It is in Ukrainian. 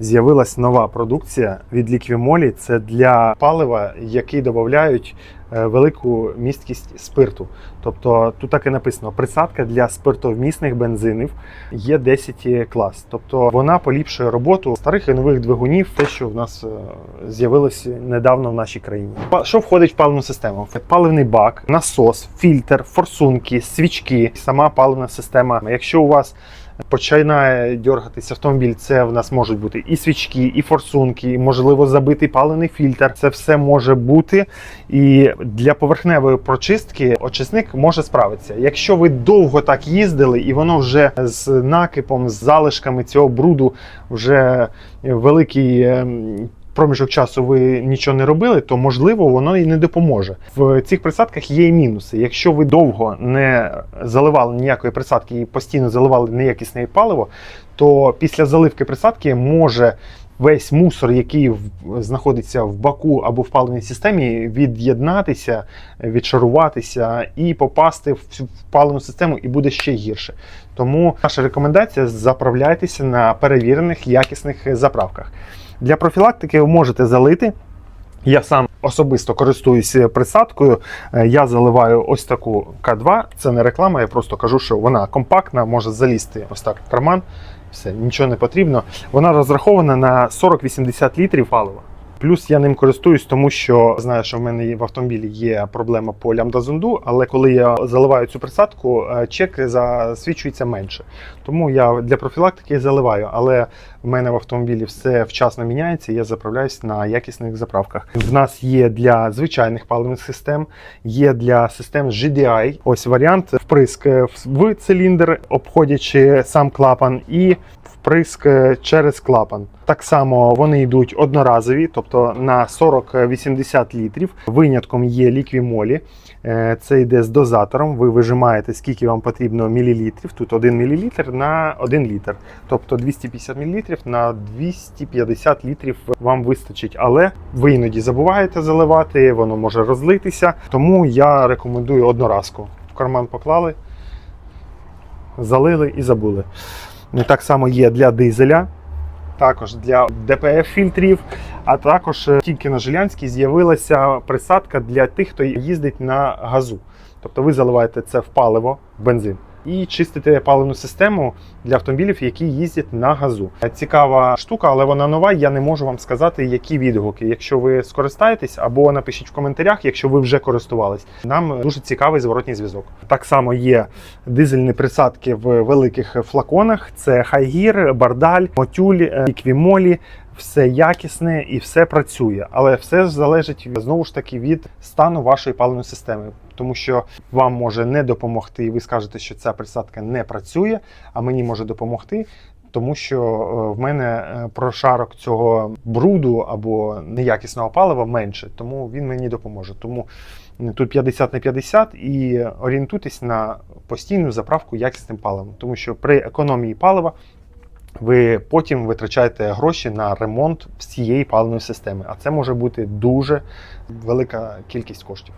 з'явилась нова продукція від Liquimoli. Це для палива, який додають е, велику місткість спирту. Тобто тут так і написано: присадка для спиртовмісних бензинів є 10 клас. Тобто вона поліпшує роботу старих і нових двигунів, те, що в нас е, з'явилось недавно в нашій країні. Що входить в паливну систему? Паливний бак, насос, фільтр, форсунки, свічки, сама паливна система. Якщо у вас починає дергатися автомобіль, це в нас можуть бути і свічки, і форсунки, і, можливо, забитий палений фільтр. Це все може бути. І для поверхневої прочистки очисник може справитися. Якщо ви довго так їздили, і воно вже з накипом, з залишками цього бруду вже великий. Проміжок часу ви нічого не робили, то можливо воно і не допоможе. В цих присадках є і мінуси. Якщо ви довго не заливали ніякої присадки і постійно заливали неякісне паливо, то після заливки присадки може весь мусор, який знаходиться в баку або в паливній системі, від'єднатися, відшаруватися і попасти в цю паливну систему, і буде ще гірше. Тому наша рекомендація заправляйтеся на перевірених якісних заправках. Для профілактики ви можете залити. Я сам особисто користуюся присадкою. Е, Я заливаю ось таку К2. Це не реклама, я просто кажу, що вона компактна, може залізти ось так в карман. Все, нічого не потрібно. Вона розрахована на 40-80 літрів палива. Плюс я ним користуюсь, тому що знаю, що в мене в автомобілі є проблема по лямбда-зонду, але коли я заливаю цю присадку, е, чек засвічується менше. Тому я для профілактики заливаю, але в мене в автомобілі все вчасно міняється, я заправляюсь на якісних заправках. В нас є для звичайних паливних систем, є для систем GDI. Ось варіант вприск в циліндр, обходячи сам клапан, і вприск через клапан. Так само вони йдуть одноразові, тобто на 40-80 літрів. Винятком є ліквімолі. Е, Це йде з дозатором. Ви вижимаєте, скільки вам потрібно мілілітрів. Тут 1 мл на 1 літр. Тобто 250 мл на 250 літрів вам вистачить. Але ви іноді забуваєте заливати, воно може розлитися. Тому я рекомендую одноразку. В карман поклали, залили і забули. Так само є для дизеля, також для ДПФ-фільтрів, а також е, тільки на Жилянській з'явилася присадка для тих, хто їздить на газу. Тобто ви заливаєте це в паливо, в бензин. І чистите паливну систему для автомобілів, які їздять на газу. Цікава штука, але вона нова. Я не можу вам сказати, які відгуки. Якщо ви скористаєтесь, або напишіть в коментарях, якщо ви вже користувались. Нам дуже цікавий зворотній зв'язок. Так само є дизельні присадки в великих флаконах: це хайгір, бардаль, мотюль, іквімолі. Все якісне і все працює, але все ж залежить знову ж таки від стану вашої паливної системи, тому що вам може не допомогти, і ви скажете, що ця присадка не працює, а мені може допомогти. Тому що е, в мене е, прошарок цього бруду або неякісного палива менше, тому він мені допоможе. Тому тут 50 на 50 і орієнтуйтесь на постійну заправку якісним паливом, тому що при економії палива ви потім витрачаєте гроші на ремонт всієї паливної системи, а це може бути дуже велика кількість коштів.